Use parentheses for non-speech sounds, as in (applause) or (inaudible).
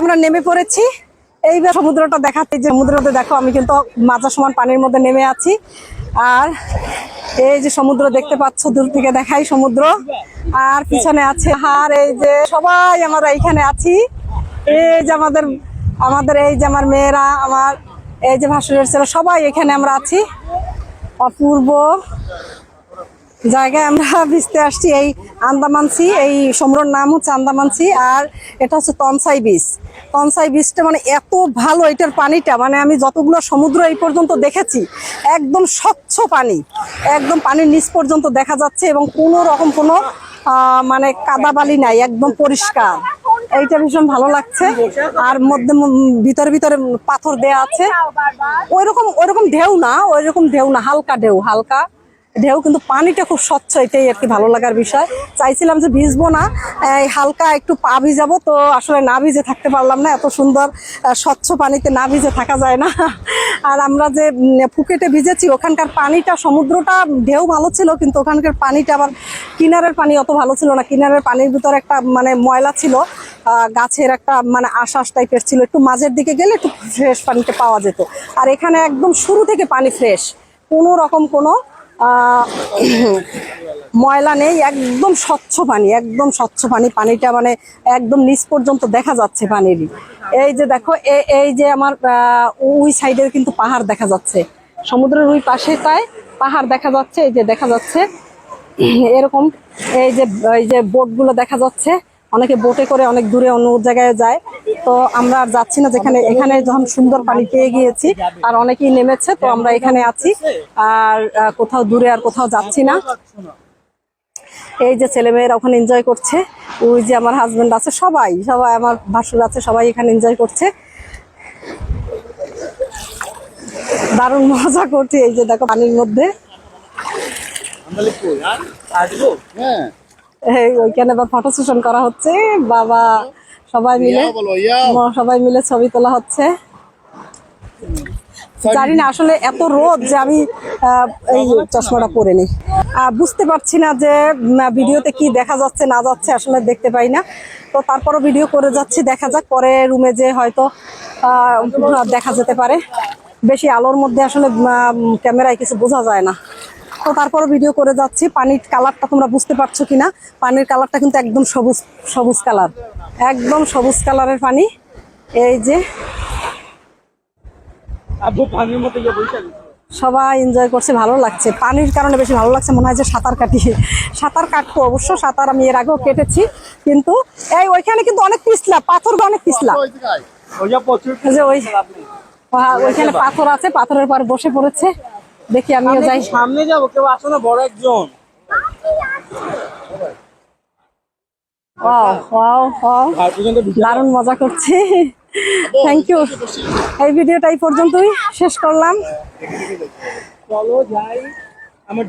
আমরা নেমে পড়েছি। এইবার সমুদ্রটা দেখাতে যে সমুদ্রতে দেখো, আমি কিন্তু মাঝা সমান পানির মধ্যে নেমে আছি। আর এই যে সমুদ্র দেখতে পাচ্ছ, দূর থেকে দেখাই সমুদ্র। আর পিছনে আছে আর এই যে সবাই আমরা এইখানে আছি। এই যে আমাদের আমাদের এই যে আমার মেয়েরা, আমার এই যে ভাসুরের ছেলে, সবাই এখানে আমরা আছি। অপূর্ব। জায়গায় আমরা ভিজতে আসছি এই আন্দামান সি এই সমুদ্রের নাম হচ্ছে আন্দামান সি আর এটা হচ্ছে তনসাই বিচ। তনসাই বিচটা মানে এত ভালো এটার পানিটা মানে আমি যতগুলো সমুদ্র এই পর্যন্ত দেখেছি, একদম স্বচ্ছ পানি, একদম পানির নিচ পর্যন্ত দেখা যাচ্ছে এবং কোনো রকম কোনো মানে কাদা বালি নাই, একদম পরিষ্কার। এইটা ভীষণ ভালো লাগছে, আর মধ্যে ভিতরে ভিতরে পাথর দেয়া আছে। ওইরকম ওইরকম ঢেউ না, ওইরকম ঢেউ না, হালকা ঢেউ, হালকা। ঢেউ কিন্তু পানিটা খুব স্বচ্ছ, এটাই আর কি ভালো লাগার বিষয়। চাইছিলাম যে ভিজবো না হালকা একটু পা ভিজাবো, তো আসলে না ভিজে থাকতে পারলাম না, এত সুন্দর স্বচ্ছ পানিতে না ভিজে থাকা যায় না। (laughs) আর আমরা যে ফুকেটে ভিজেছি, ওখানকার পানিটা, সমুদ্রটা ঢেউ ভালো ছিল, কিন্তু ওখানকার পানিটা আবার কিনারের পানি অত ভালো ছিল না। কিনারের পানির ভিতরে একটা মানে ময়লা ছিল গাছের একটা মানে আশ্বাস টাইপের ছিল, একটু মাঝের দিকে গেলে একটু ফ্রেশ পানিতে পাওয়া যেত। আর এখানে একদম শুরু থেকে পানি ফ্রেশ, কোনো রকম কোনো (clears throat) ময়লা নেই, একদম স্বচ্ছ পানি, একদম স্বচ্ছ পানি। পানিটা মানে একদম নিচ পর্যন্ত দেখা যাচ্ছে পানিরই। এই যে দেখো এই যে আমার ওই সাইডে কিন্তু পাহাড় দেখা যাচ্ছে। সমুদ্রের ওই পাশে তাই পাহাড় দেখা যাচ্ছে, এই যে দেখা যাচ্ছে। (clears throat) এরকম এই যে এই যে বোটগুলো দেখা যাচ্ছে। অনেকে বোটে করে অনেক দূরে অন্য জায়গায় যায়। তো আমরা আর যাচ্ছি না যেখানে এখানে যখন সুন্দর পানি পেয়ে গিয়েছি আর অনেকেই নেমেছে তো আমরা এখানে আছি। আর কোথাও দূরে আর কোথাও যাচ্ছি না। এই যে ছেলেমেয়েরা ওখানে এনজয় করছে। ওই যে আমার হাজবেন্ড আছে সবাই সবাই আমার ভাসুর আছে সবাই এখানে এনজয় করছে। দারুণ মজা করছি এই যে দেখো পানির মধ্যে। হ্যাঁ। ওইখানে আবার ফটো সেশন করা হচ্ছে। বাবা সবাই মিলে সবাই মিলে ছবি তোলা হচ্ছে। জানি না আসলে এত রোদ যে আমি এই চশমাটা পরে নিই বুঝতে পারছি না যে ভিডিওতে কি দেখা যাচ্ছে না যাচ্ছে আসলে দেখতে পাই না। তো তারপরও ভিডিও করে যাচ্ছি দেখা যাক। পরে রুমে যে হয়তো আহ, দেখা যেতে পারে। বেশি আলোর মধ্যে আসলে ক্যামেরায় কিছু বোঝা যায় না। তো তারপরে ভিডিও করে যাচ্ছি। পানির কালারটা তোমরা বুঝতে পারছ কিনা? পানির কালারটা কিন্তু একদম সবুজ সবুজ কালার একদম সবুজ কালারের পানি। এই যে। সবাই এনজয় করছে ভালো লাগছে। পানির কারণে বেশি ভালো লাগছে মনে হয় যে সাঁতার কাটি। সাঁতার কাটবো অবশ্য সাঁতার আমি এর আগেও কেটেছি কিন্তু এই ওইখানে কিন্তু অনেক পিছলা পাথর অনেক পিছলা। ওই দিকে আয়। ওই যে প্রচুর এই যে ওই আহ, ওইখানে পাথর আছে পাথরের পর বসে পড়েছে। দেখি আমিও যাই। সামনে যাব কেউ আসো না বড় একজন। দারুণ দারুণ মজা করছে। থ্যাংক ইউ এই ভিডিওটা এই পর্যন্তই শেষ করলাম। চলো যাই আমার